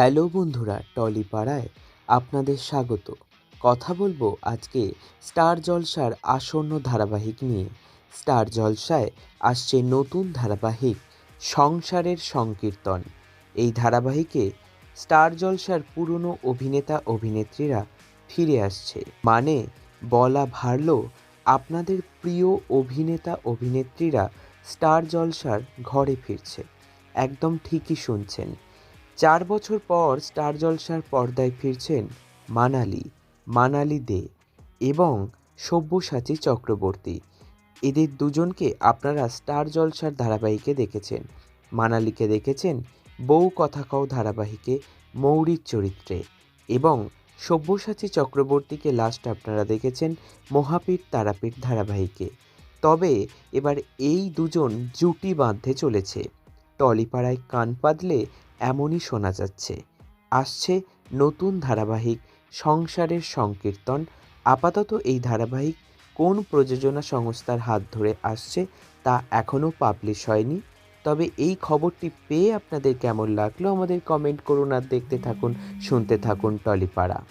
Hello বন্ধুরা টলিপাড়ায় আপনাদের স্বাগত। কথা বলব আজকে স্টার জলসার আসন্ন ধারাবাহিক নিয়ে। স্টার জলসায় আসছে নতুন ধারাবাহিক, সংসারের সংকীর্তন। এই ধারাবাহিকে স্টার জলসার পুরনো অভিনেতা অভিনেত্রীরা ফিরে আসছে। মানে বলা ভারলো, আপনাদের প্রিয় অভিনেতা অভিনেত্রীরা স্টার জলসার ঘরে ফিরছে। একদম ঠিকই শুনছেন। চার বছর পর স্টার জলসার পর্দায় ফিরছেন মানালি মানালি দে এবং সব্যসাচী চক্রবর্তী। এদের দুজনকে আপনারা স্টার জলসার ধারাবাহিকে দেখেছেন। মানালিকে দেখেছেন বউ কথা কও ধারাবাহিকে, মৌরির চরিত্রে এবং সব্যসাচী চক্রবর্তীকে লাস্ট আপনারা দেখেছেন মহাপীর তারাপীঠ ধারাবাহিকে। তবে এবার এই দুজন জুটি বাঁধতে চলেছে। টলিপাড়ায় কান পাতলে এমনই শোনা যাচ্ছে। আসছে নতুন ধারাবাহিক সংসারের সংকীর্তন। আপাতত এই ধারাবাহিক কোন প্রযোজনা সংস্থার হাত ধরে আসছে তা এখনও পাবলিশ হয়নি। তবে এই খবরটি পেয়ে আপনাদের কেমন লাগল আমাদের কমেন্ট করুন আর দেখতে থাকুন, শুনতে থাকুন টলিপাড়া।